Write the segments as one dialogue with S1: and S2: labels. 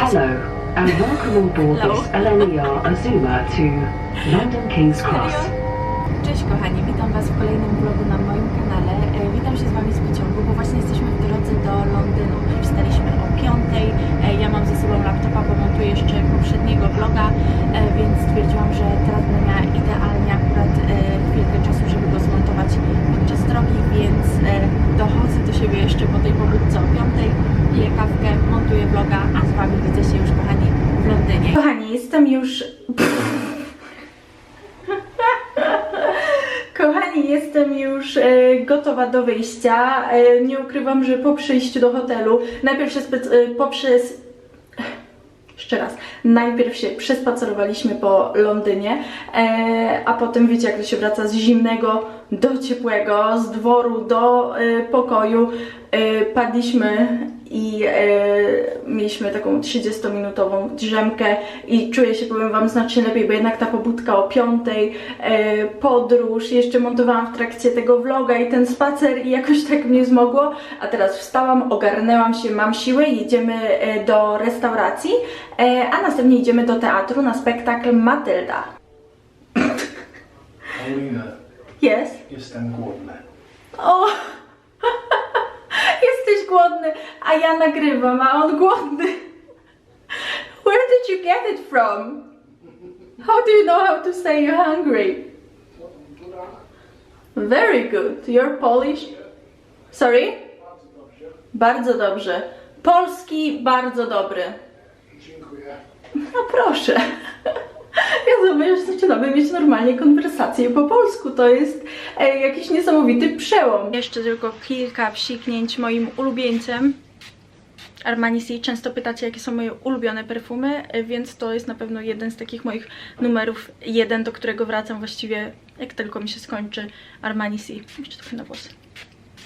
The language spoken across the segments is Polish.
S1: Hello, and welcome on board this LNER Azuma to London King's Cross.
S2: Cześć kochani, witam Was w kolejnym vlogu na moim kanale. E, Witam się z Wami z pociągu, bo właśnie jesteśmy w drodze do Londynu. Wstaliśmy o 5. E, Ja mam ze sobą laptopa, bo montuję jeszcze poprzedniego vloga, e, więc stwierdziłam, że teraz będę miała idealnie akurat e, chwilkę czasu, żeby go zmontować podczas drogi, więc e, dochodzę do siebie jeszcze po tej pobudce o 5. Piję kawkę, montuję vloga, a z Wami widzę się już kochani w Londynie. Kochani, jestem już Kochani, jestem już e, gotowa do wyjścia. E, nie ukrywam, że po przyjściu do hotelu, najpierw się spe- e, poprzez. Jeszcze raz. Najpierw się przespacerowaliśmy po Londynie, e, a potem wiecie, jak to się wraca z zimnego do ciepłego, z dworu do e, pokoju. E, padliśmy i e, mieliśmy taką 30-minutową drzemkę i czuję się, powiem Wam, znacznie lepiej, bo jednak ta pobudka o 5, e, podróż, jeszcze montowałam w trakcie tego vloga i ten spacer i jakoś tak mnie zmogło, a teraz wstałam, ogarnęłam się, mam siłę, jedziemy e, do restauracji, a następnie idziemy do teatru na spektakl Matylda.
S3: Paulina,
S2: Jest?
S3: jestem głodny.
S2: O! Jesteś głodny, a ja nagrywam, a on głodny. Where did you get it from? How do you know how to say you're hungry? Very good. You're Polish? Sorry? Bardzo dobrze. Polski bardzo dobry.
S3: Dziękuję.
S2: No proszę. Sobie już zaczynamy mieć normalnie konwersację po polsku. To jest e, jakiś niesamowity przełom. Jeszcze tylko kilka psiknięć moim ulubieńcem. Armani C. Często pytacie, jakie są moje ulubione perfumy, e, więc to jest na pewno jeden z takich moich numerów jeden, do którego wracam właściwie, jak tylko mi się skończy Armani C. Jeszcze trochę na włosy.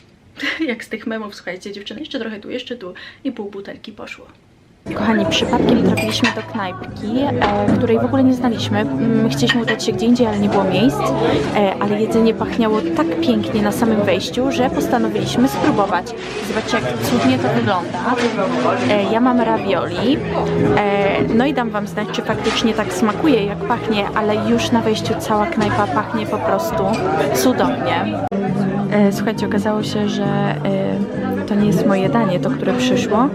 S2: Jak z tych memów, słuchajcie, dziewczyny, jeszcze trochę tu, jeszcze tu i pół butelki poszło. Kochani, przypadkiem trafiliśmy do knajpki, e, której w ogóle nie znaliśmy. Mm, Chcieliśmy udać się gdzie indziej, ale nie było miejsc. E, ale jedzenie pachniało tak pięknie na samym wejściu, że postanowiliśmy spróbować. Zobaczcie, jak cudnie to wygląda. E, ja mam ravioli. E, no i dam Wam znać, czy faktycznie tak smakuje, jak pachnie, ale już na wejściu cała knajpa pachnie po prostu cudownie. E, Słuchajcie, okazało się, że e, to nie jest moje danie, to które przyszło,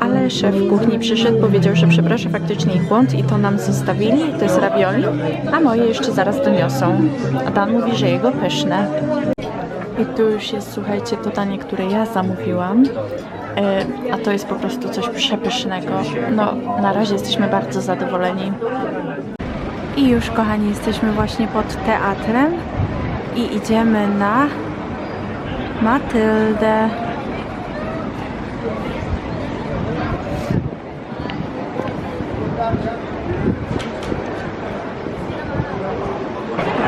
S2: ale szef kuchni przyszedł, powiedział, że przepraszam, faktycznie ich błąd i to nam zostawili, to jest ravioli, a moje jeszcze zaraz doniosą. A Dan mówi, że jego pyszne. I tu już jest, słuchajcie, to danie, które ja zamówiłam. E, A to jest po prostu coś przepysznego. No, na razie jesteśmy bardzo zadowoleni. I już, kochani, jesteśmy właśnie pod teatrem i idziemy na Matyldę.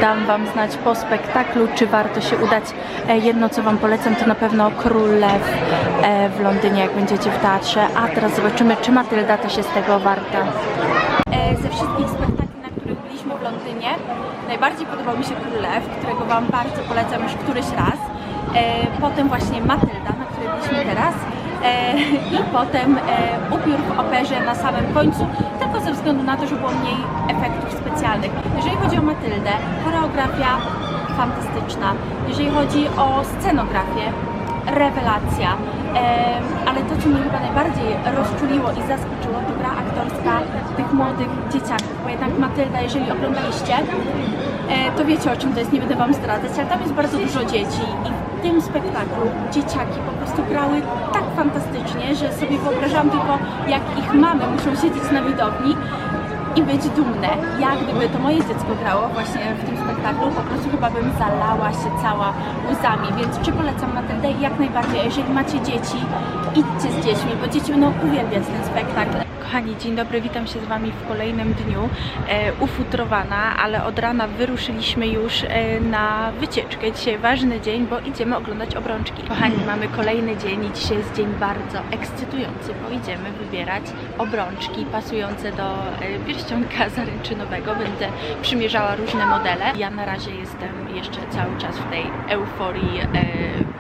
S2: Dam Wam znać po spektaklu, czy warto się udać. E, Jedno, co Wam polecam, to na pewno Król Lew e, w Londynie, jak będziecie w teatrze. A teraz zobaczymy, czy Matylda też jest tego warta. E, Ze wszystkich spektakli, na których byliśmy w Londynie, najbardziej podobał mi się Król Lew, którego Wam bardzo polecam już któryś raz. Potem właśnie Matylda, na której byliśmy teraz. I potem upiór w operze na samym końcu, względu na to, że było mniej efektów specjalnych. Jeżeli chodzi o Matyldę, choreografia fantastyczna. Jeżeli chodzi o scenografię, rewelacja. Ale to, co mnie chyba najbardziej rozczuliło i zaskoczyło, to gra aktorska tych młodych dzieciaków, bo jednak Matylda, jeżeli oglądaliście, e, to wiecie o czym to jest, nie będę Wam zdradzać, ale tam jest bardzo dużo dzieci i tym spektaklu dzieciaki po prostu grały tak fantastycznie, że sobie wyobrażam tylko, jak ich mamy muszą siedzieć na widowni i być dumne. Ja gdyby to moje dziecko grało właśnie w tym spektaklu, po prostu chyba bym zalała się cała łzami, więc czy polecam Matyldę? Jak najbardziej. Jeżeli macie dzieci, idźcie z dziećmi, bo dzieci będą uwielbiać ten spektakl. Kochani, dzień dobry, witam się z Wami w kolejnym dniu. E, ufutrowana, ale od rana wyruszyliśmy już e, na wycieczkę. Dzisiaj ważny dzień, bo idziemy oglądać obrączki. Kochani, mamy kolejny dzień i dzisiaj jest dzień bardzo ekscytujący, bo idziemy wybierać obrączki pasujące do e, pierścionka zaręczynowego. Będę przymierzała różne modele. Ja na razie jestem jeszcze cały czas w tej euforii e,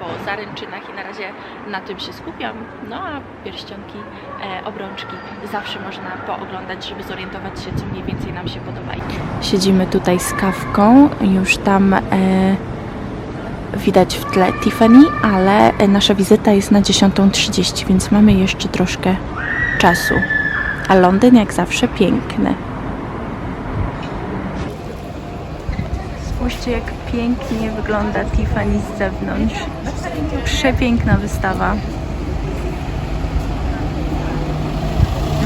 S2: po zaręczynach i na razie na tym się skupiam. No a pierścionki, e, obrączki zawsze można pooglądać, żeby zorientować się, co mniej więcej nam się podoba. Siedzimy tutaj z kawką, już tam e, widać w tle Tiffany, ale e, nasza wizyta jest na 10.30, więc mamy jeszcze troszkę czasu. A Londyn jak zawsze piękny. Spójrzcie, jak pięknie wygląda Tiffany z zewnątrz. Przepiękna wystawa.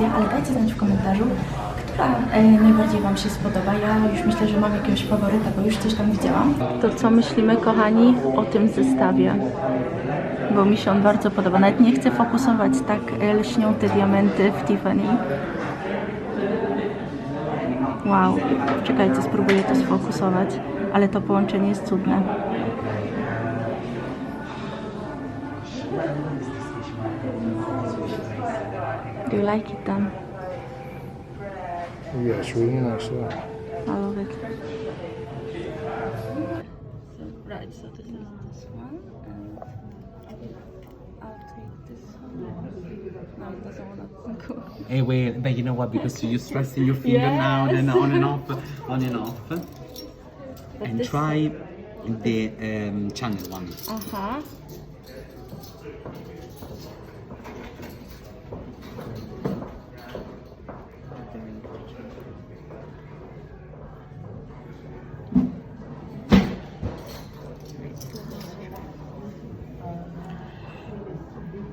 S2: decyzja, ale dajcie znać w komentarzu, która e, najbardziej Wam się spodoba. Ja już myślę, że mam jakiegoś faworyta, bo już coś tam widziałam. To co myślimy, kochani, o tym zestawie? Bo mi się on bardzo podoba. Nawet nie chcę fokusować, tak e, lśnią te diamenty w Tiffany. Wow, czekajcie, spróbuję to sfokusować, ale to połączenie jest cudne. Do you like it then?
S3: Yeah, it's really nice. Yeah.
S2: I love it. So, right, so this is this one, and I'll take this one. No, it doesn't want to go.
S4: Hey, wait, but you know what? Because you're stressing your finger
S2: Yeah.
S4: now and then on and off, on and off.
S2: But
S4: and
S2: this-
S4: try the um, channel one.
S2: Aha.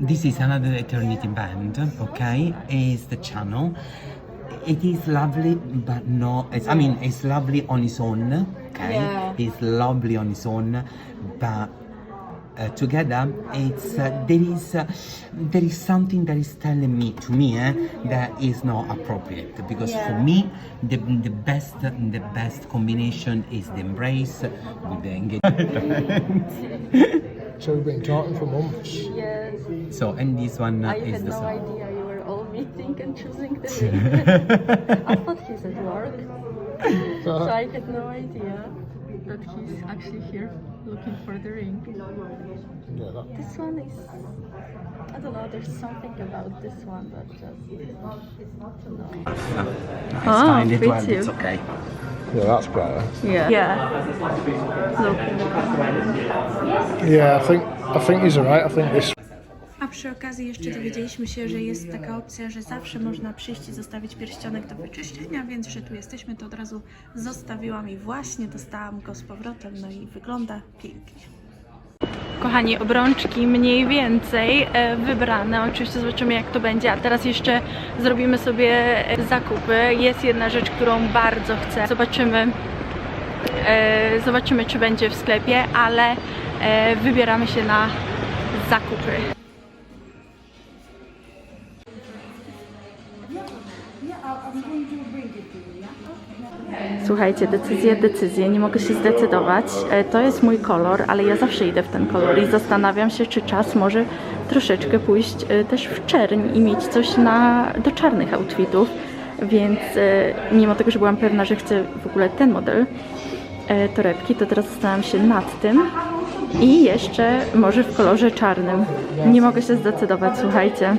S4: This is another eternity band, okay? Is the channel. It is lovely, but no, it's, I mean, it's lovely on its own, okay?
S2: Yeah.
S4: It's lovely on its own, but uh, together, it's uh, there is uh, there is something that is telling me to me eh, that is not appropriate because for me the, the best the best combination is the embrace with the engagement.
S3: So we've been talking for months.
S2: Yes,
S4: so and this one uh,
S2: I
S4: is
S2: had
S4: the
S2: no
S4: same.
S2: idea you were all meeting and choosing the ring. I thought he's at work, so I had no idea that he's actually here looking for the ring.
S3: Yeah, that,
S2: This one is, I don't know, there's something about this one that just, no.
S4: It's
S2: Ah,
S4: fine, it
S2: me
S4: it's
S2: too.
S4: okay.
S3: yeah, that's better.
S2: Yeah. Yeah. Look.
S3: Yeah, I think I think he's alright. I think this
S5: A przy okazji jeszcze dowiedzieliśmy się, że jest taka opcja, że zawsze można przyjść i zostawić pierścionek do wyczyszczenia, więc że tu jesteśmy, to od razu zostawiłam i właśnie dostałam go z powrotem, no i wygląda pięknie.
S2: Kochani, obrączki mniej więcej e, wybrane. Oczywiście zobaczymy jak to będzie. A teraz jeszcze zrobimy sobie e, zakupy. Jest jedna rzecz, którą bardzo chcę. Zobaczymy, e, zobaczymy czy będzie w sklepie, ale e, wybieramy się na zakupy. Słuchajcie, decyzje, decyzje, nie mogę się zdecydować. E, To jest mój kolor, ale ja zawsze idę w ten kolor i zastanawiam się, czy czas może troszeczkę pójść e, też w czerń i mieć coś na, do czarnych outfitów. Więc e, mimo tego, że byłam pewna, że chcę w ogóle ten model torebki, to teraz zastanawiam się nad tym i jeszcze może w kolorze czarnym. Nie mogę się zdecydować, słuchajcie.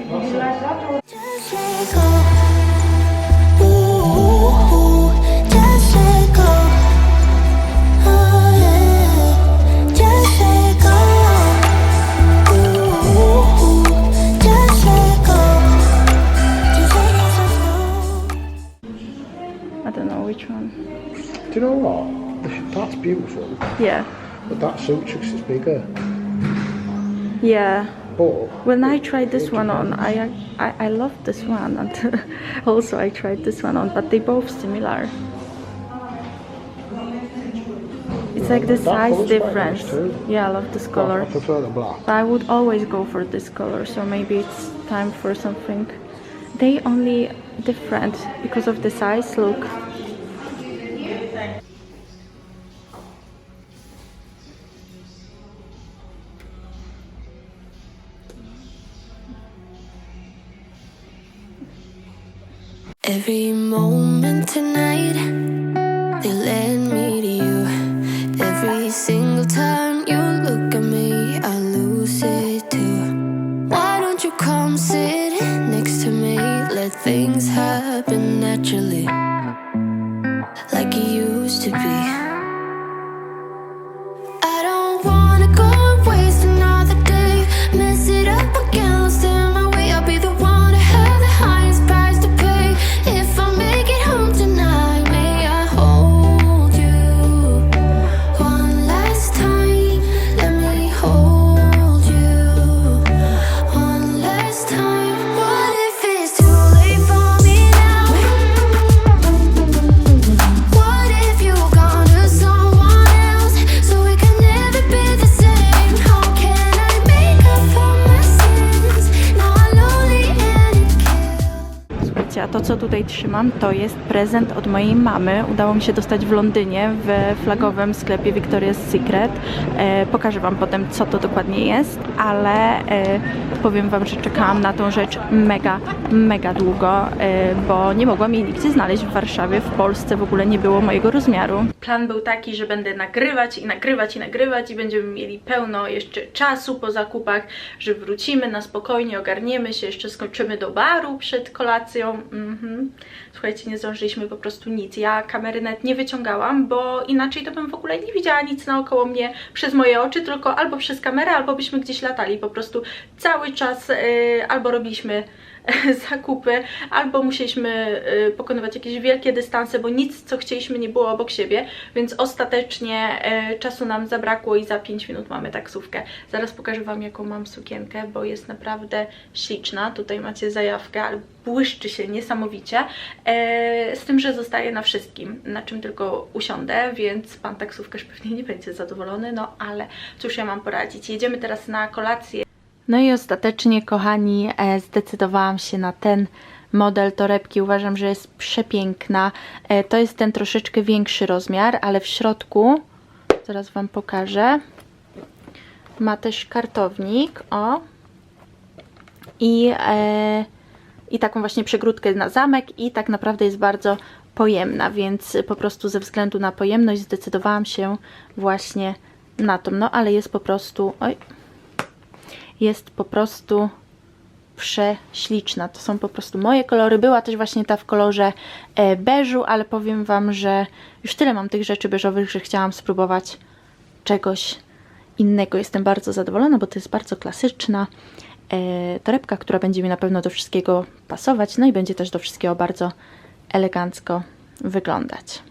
S3: You know what? That's beautiful.
S2: Yeah.
S3: But that 'cause it's bigger.
S2: Yeah.
S3: But
S2: When I tried this one on, I I, I love this one, and also I tried this one on, but they both similar. It's like the size difference.
S3: nice.
S2: Yeah, I love this
S3: I
S2: color.
S3: prefer the black.
S2: But I would always go for this color, so maybe it's time for something. They only different because of the size. Look.
S6: Every moment tonight,
S2: tutaj trzymam, to jest prezent od mojej mamy. Udało mi się dostać w Londynie w flagowym sklepie Victoria's Secret. E, pokażę Wam potem, co to dokładnie jest, ale e, powiem Wam, że czekałam na tą rzecz mega, mega długo, e, bo nie mogłam jej nigdzie znaleźć w Warszawie, w Polsce w ogóle nie było mojego rozmiaru. Plan był taki, że będę nagrywać i nagrywać i nagrywać i będziemy mieli pełno jeszcze czasu po zakupach, że wrócimy na spokojnie, ogarniemy się, jeszcze skończymy do baru przed kolacją. Słuchajcie, nie zdążyliśmy po prostu nic. Ja kamery net nie wyciągałam, bo inaczej to bym w ogóle nie widziała nic naokoło mnie przez moje oczy, tylko albo przez kamerę, albo byśmy gdzieś latali. Po prostu cały czas yy, albo robiliśmy zakupy, albo musieliśmy y, pokonywać jakieś wielkie dystanse, bo nic, co chcieliśmy, nie było obok siebie, więc ostatecznie y, czasu nam zabrakło i za 5 minut mamy taksówkę. Zaraz pokażę Wam, jaką mam sukienkę, bo jest naprawdę śliczna. Tutaj macie zajawkę, ale błyszczy się niesamowicie. E, z tym, że zostaje na wszystkim, na czym tylko usiądę, więc pan taksówkarz pewnie nie będzie zadowolony, no ale cóż ja mam poradzić. Jedziemy teraz na kolację no i ostatecznie, kochani, e, zdecydowałam się na ten model torebki. Uważam, że jest przepiękna. E, To jest ten troszeczkę większy rozmiar, ale w środku, zaraz Wam pokażę, ma też kartownik, o, i, e, i taką właśnie przegródkę na zamek i tak naprawdę jest bardzo pojemna, więc po prostu ze względu na pojemność zdecydowałam się właśnie na tą, no ale jest po prostu, oj, jest po prostu prześliczna. To są po prostu moje kolory. Była też właśnie ta w kolorze e, beżu, ale powiem Wam, że już tyle mam tych rzeczy beżowych, że chciałam spróbować czegoś innego. Jestem bardzo zadowolona, bo to jest bardzo klasyczna e, torebka, która będzie mi na pewno do wszystkiego pasować, no i będzie też do wszystkiego bardzo elegancko wyglądać.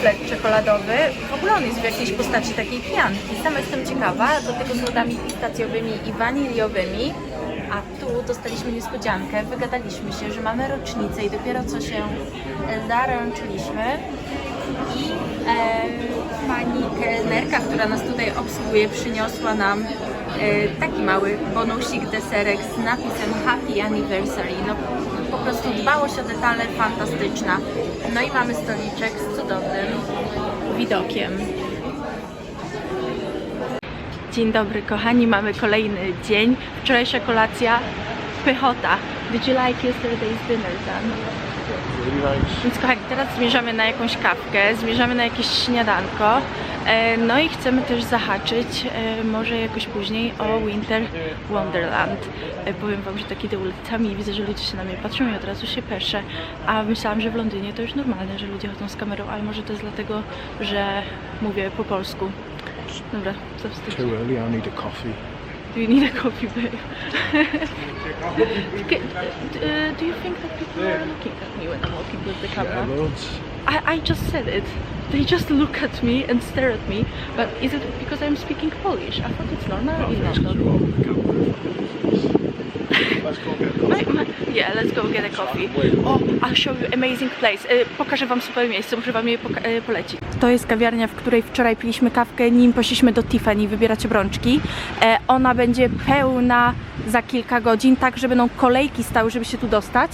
S2: Suflet czekoladowy. W ogóle on jest w jakiejś postaci takiej pianki. Sama jestem ciekawa, do tego z lodami pistacjowymi i waniliowymi. A tu dostaliśmy niespodziankę, wygadaliśmy się, że mamy rocznicę i dopiero co się e, zaręczyliśmy. I e, pani kelnerka, która nas tutaj obsługuje, przyniosła nam e, taki mały bonusik deserek z napisem Happy Anniversary. No po prostu dbałość o detale fantastyczna. No i mamy stoliczek z cudownym widokiem. Dzień dobry kochani, mamy kolejny dzień. Wczorajsza kolacja pychota. Did you like yesterday's dinner, Dan? Więc kochani, teraz zmierzamy na jakąś kawkę, zmierzamy na jakieś śniadanko. E, No i chcemy też zahaczyć, e, może jakoś później, o Winter Wonderland. E, Powiem Wam, że tak idę ulicami i widzę, że ludzie się na mnie patrzą i od razu się peszę. A myślałam, że w Londynie to już normalne, że ludzie chodzą z kamerą, ale może to jest dlatego, że mówię po polsku. Dobra, co wstyd.
S3: Too early, I need a coffee.
S2: Do you need a coffee, babe? Uh, do you think that people are looking at me when I'm walking with the camera? I, I just said it. They just look at me and stare at me. But is it because I'm speaking Polish? I thought it's normal in London.
S3: Let's go get coffee.
S2: yeah, let's go get a coffee. Oh, I'll show you amazing place. E, pokażę Wam super miejsce, muszę Wam je e, polecić. To jest kawiarnia, w której wczoraj piliśmy kawkę, nim poszliśmy do Tiffany wybierać obrączki. E, ona będzie pełna za kilka godzin, tak że będą kolejki stały, żeby się tu dostać.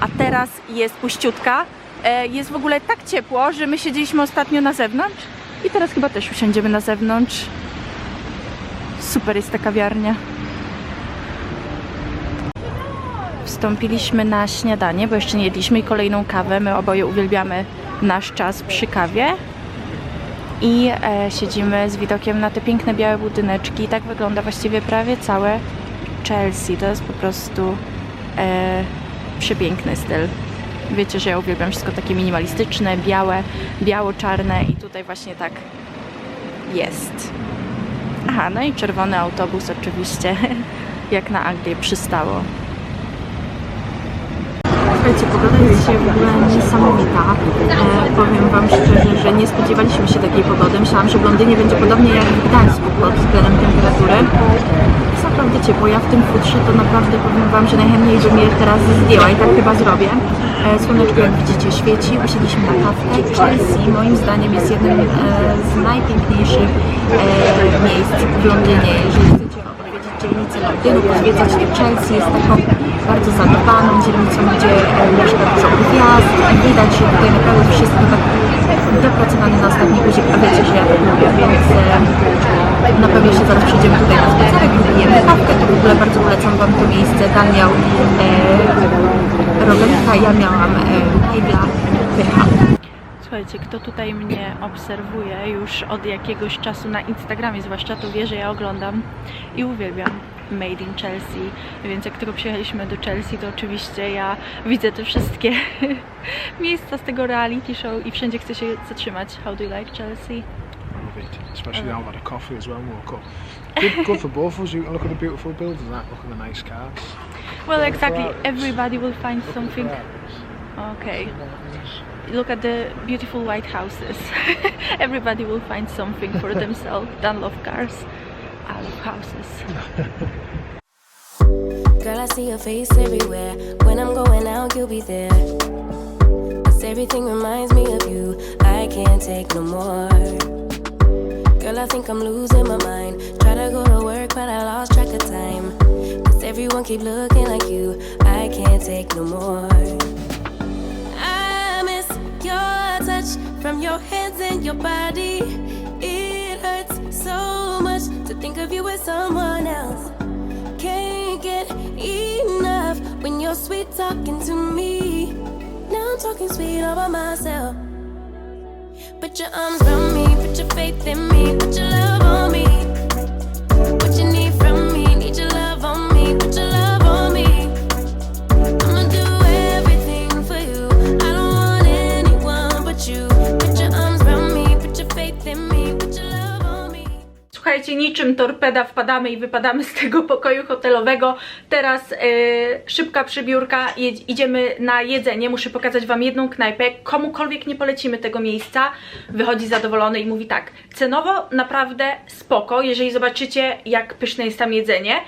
S2: A teraz jest puściutka. E, jest w ogóle tak ciepło, że my siedzieliśmy ostatnio na zewnątrz i teraz chyba też usiądziemy na zewnątrz. Super jest ta kawiarnia. Wstąpiliśmy na śniadanie, bo jeszcze nie jedliśmy i kolejną kawę. My oboje uwielbiamy nasz czas przy kawie. I e, siedzimy z widokiem na te piękne białe budyneczki. Tak wygląda właściwie prawie całe Chelsea. To jest po prostu e, przepiękny styl. Wiecie, że ja uwielbiam wszystko takie minimalistyczne, białe, biało-czarne i tutaj właśnie tak jest. Aha, no i czerwony autobus oczywiście, jak na Anglię przystało. Słuchajcie, pogoda jest dzisiaj w ogóle niesamowita. E, powiem Wam szczerze, że nie spodziewaliśmy się takiej pogody. Myślałam, że w Londynie będzie podobnie jak w Gdańsku pod względem temperatury. Jest naprawdę ciepło. Ja w tym futrze to naprawdę powiem Wam, że najchętniej bym je teraz zdjęła i tak chyba zrobię. E, słoneczko jak widzicie świeci. Usiedliśmy na kawkę. Chelsea moim zdaniem jest jednym e, z najpiękniejszych e, miejsc w Londynie. Jeżeli pozwiedzać to Chelsea jest taką bardzo zadbaną dzielnicą, gdzie mieszka dużo gwiazd. Widać, że tutaj naprawdę wszystko tak dopracowane na ostatni guzik, a wiecie, że ja tak lubię, więc e, na pewno się zaraz przyjdziemy tutaj na spacerek, wypijemy kawkę, to w ogóle bardzo polecam Wam to miejsce, Dan miał e, rogalika, ja miałam e, Naila Pycha. Słuchajcie, kto tutaj mnie obserwuje już od jakiegoś czasu na Instagramie, zwłaszcza to wie, że ja oglądam i uwielbiam Made in Chelsea, więc jak tylko przyjechaliśmy do Chelsea, to oczywiście ja widzę te wszystkie miejsca z tego reality show i wszędzie chcę się zatrzymać. How do you like Chelsea?
S3: I love it. Especially now I've had a coffee as well woke up. Good, good for both of us. You look at the beautiful buildings that, look at the nice cars.
S2: Well, exactly. Everybody will find something. Okay. Look at the beautiful white houses. Everybody will find something for themselves. Don't love cars. I love houses.
S7: Girl, I see your face everywhere. When I'm going out, you'll be there. 'Cause everything reminds me of you. I can't take no more. Girl, I think I'm losing my mind. Try to go to work, but I lost track of time. 'Cause everyone keep looking like you. I can't take no more. I miss your touch from your hands and your body. It hurts so to think of you with someone else. Can't get enough when you're sweet talking to me. Now I'm talking sweet all by myself. Put your arms around me, put your faith in me, put your love on me.
S2: Słuchajcie, niczym torpeda wpadamy i wypadamy z tego pokoju hotelowego. Teraz e, szybka przybiórka, idziemy na jedzenie. Muszę pokazać Wam jedną knajpę. Komukolwiek nie polecimy tego miejsca, wychodzi zadowolony i mówi tak. Cenowo naprawdę spoko, jeżeli zobaczycie jak pyszne jest tam jedzenie.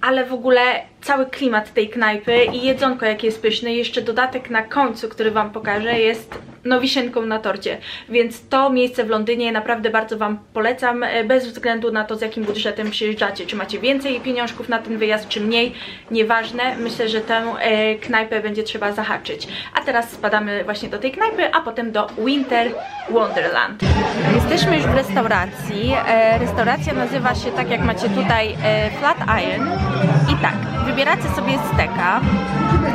S2: ale w ogóle cały klimat tej knajpy i jedzonko jakie jest pyszne, jeszcze dodatek na końcu, który Wam pokażę, jest no wisienką na torcie, więc to miejsce w Londynie naprawdę bardzo Wam polecam, e, bez względu na to z jakim budżetem przyjeżdżacie, czy macie więcej pieniążków na ten wyjazd, czy mniej, nieważne, myślę, że tę e, knajpę będzie trzeba zahaczyć. A teraz spadamy właśnie do tej knajpy, a potem do Winter Wonderland. Jesteśmy już w restauracji, e, restauracja nazywa się tak jak macie tutaj Flat Iron. I tak, wybieracie sobie steka,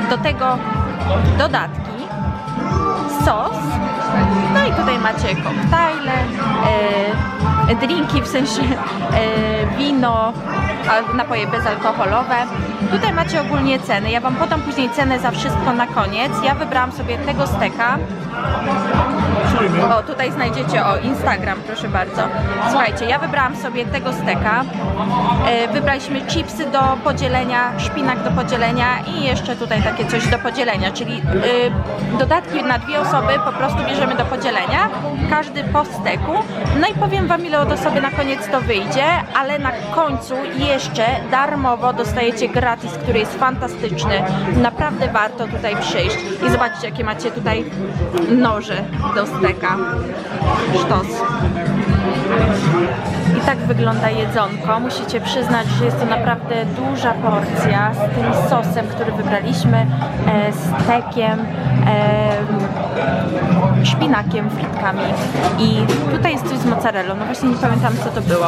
S2: do tego dodatki, sos, no i tutaj macie koktajle, e, drinki, w sensie e, wino, napoje bezalkoholowe. Tutaj macie ogólnie ceny, ja Wam podam później cenę za wszystko na koniec. Ja wybrałam sobie tego steka, o, tutaj znajdziecie, o, Instagram, proszę bardzo. Słuchajcie, ja wybrałam sobie tego steka. E, wybraliśmy chipsy do podzielenia, szpinak do podzielenia i jeszcze tutaj takie coś do podzielenia, czyli e, dodatki na dwie osoby po prostu bierzemy do podzielenia, każdy po steku. No i powiem Wam, ile od osoby na koniec to wyjdzie, ale na końcu jeszcze darmowo dostajecie gratis, który jest fantastyczny. Naprawdę warto tutaj przyjść. I zobaczcie, jakie macie tutaj noże do steka. Sztos. I tak wygląda jedzonko. Musicie przyznać, że jest to naprawdę duża porcja z tym sosem, który wybraliśmy, e, stekiem, e, szpinakiem, fritkami i tutaj jest coś z mozzarellą. No właśnie nie pamiętam co to było.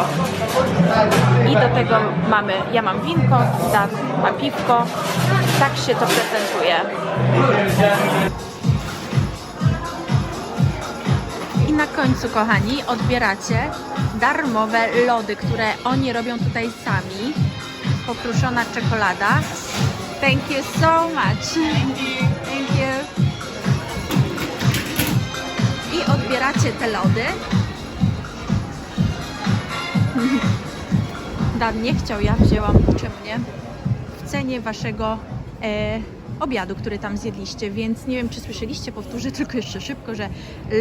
S2: I do tego mamy, ja mam winko, Dan ma piwko. Tak się to prezentuje. Na końcu, kochani, odbieracie darmowe lody, które oni robią tutaj sami. Pokruszona czekolada. Thank you so much. Thank you. I odbieracie te lody. Dan nie chciał, ja wzięłam, czemu nie? W cenie waszego e, obiadu, który tam zjedliście, więc nie wiem, czy słyszeliście, powtórzę tylko jeszcze szybko, że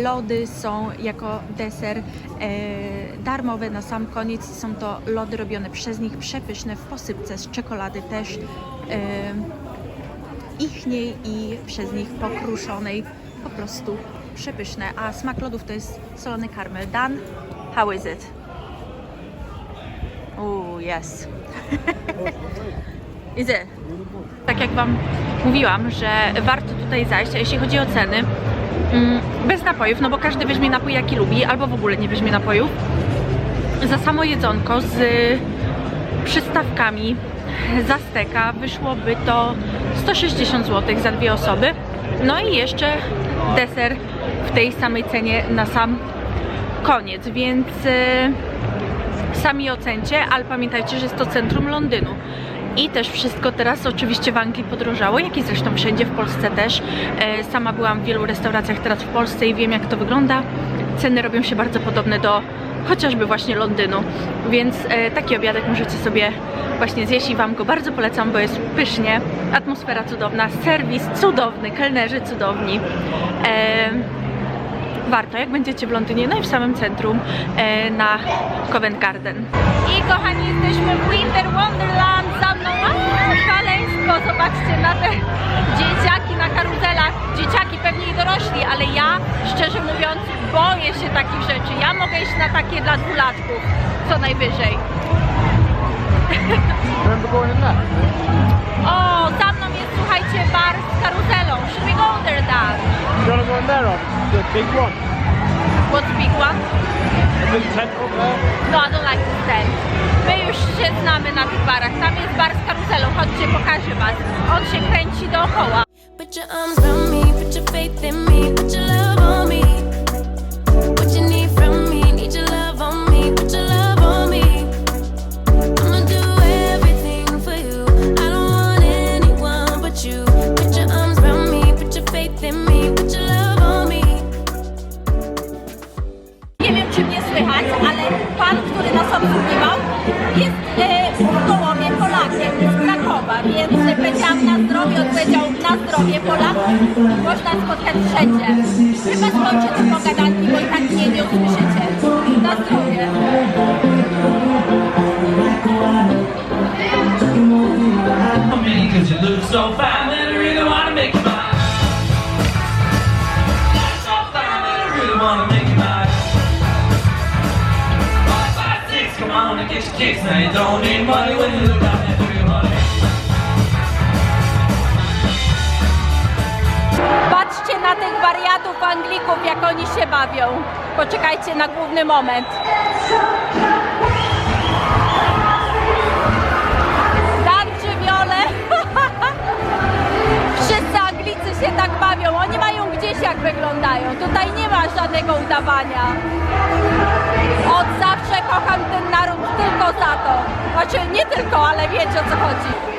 S2: lody są jako deser e, darmowe na sam koniec. Są to lody robione przez nich, przepyszne w posypce z czekolady też. E, ichniej i przez nich pokruszonej, po prostu przepyszne. A smak lodów to jest solony karmel. Dan, how is it? Oh, yes. Is it? Tak jak Wam mówiłam, że warto tutaj zajść, a jeśli chodzi o ceny, mm, bez napojów, no bo każdy weźmie napój jaki lubi, albo w ogóle nie weźmie napojów. Za samo jedzonko z przystawkami za steka wyszłoby to 160 zł za dwie osoby. No i jeszcze deser w tej samej cenie na sam koniec, więc y, sami ocencie, ale pamiętajcie, że jest to centrum Londynu. I też wszystko teraz oczywiście w Anglii podrożało, jak i zresztą wszędzie w Polsce też. E, Sama byłam w wielu restauracjach teraz w Polsce i wiem jak to wygląda. Ceny robią się bardzo podobne do chociażby właśnie Londynu, więc e, taki obiadek możecie sobie właśnie zjeść i Wam go bardzo polecam, bo jest pysznie, atmosfera cudowna, serwis cudowny, kelnerzy cudowni. E, warto, jak będziecie w Londynie, no i w samym centrum e, na Covent Garden. I kochani, jesteśmy w Winter Wonderland, boję się takich rzeczy, ja mogę iść na takie dla dwulatków, co najwyżej. O, za mną jest, słuchajcie, bar z karuzelą, should we go there, Dad?
S3: You wanna go in there? The big one?
S2: What's the big one?
S3: The tent up there?
S2: No, I don't like this tent. My już się znamy na tych barach. Tam jest bar z karuzelą. Chodźcie, pokażę was. On się kręci dookoła.
S7: Put your arms around me, put your faith in me, Chyba skończę pogadanki, bo i tak mnie nie usłyszycie. Na zdrowie. Cause you look so fine that I really wanna make you mine So fine that I really wanna make you mine come on
S2: and get your
S8: kicks Now you don't need money when you look
S2: wariatów Anglików, jak oni się bawią. Poczekajcie na główny moment. Tańczy wiole. Wszyscy Anglicy się tak bawią. Oni mają gdzieś jak wyglądają. Tutaj nie ma żadnego udawania. Od zawsze kocham ten naród tylko za to. Znaczy nie tylko, ale wiecie o co chodzi.